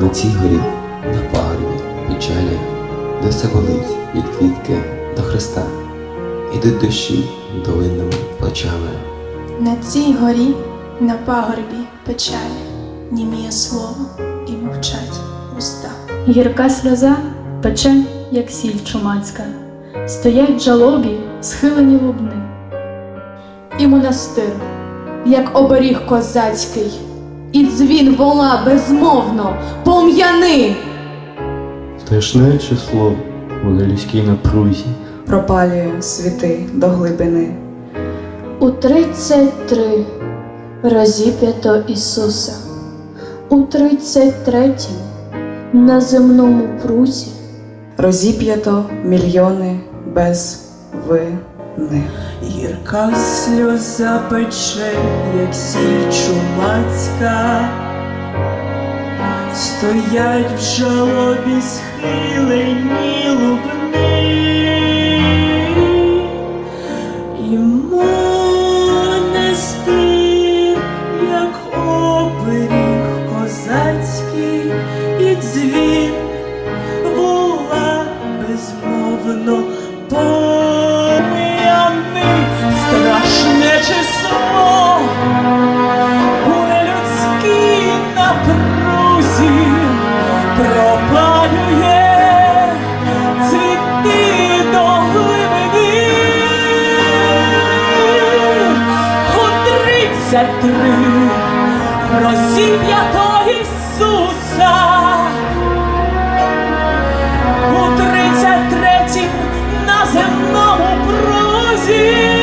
на цій горі, на пагорбі, печалі, де все болить від квітки до Христа, ідуть дощі долинними плечами. На цій горі, на пагорбі печалі, німіє слово і мовчать уста. Гірка сльоза пече, як сіль чумацька, стоять жалобі схилені лубни. і монастир, як оберіг козацький, і дзвін вола безмовно, пом'яни. Страшне число у нелюдській напрузі. пропалює світи до глибини. У тридцять три розіп'ято Ісуса, у тридцять третім на земному прузі Розіп'ято мільйони без вини. Гірка сльоза пече, як сіль чумацька, стоять в жалобі схилені лубни, і монастир, як оберіг козацький, і дзвін вола безмовно тридцять три. Розіп'ято Ісуса. У тридцять третім на земному прозі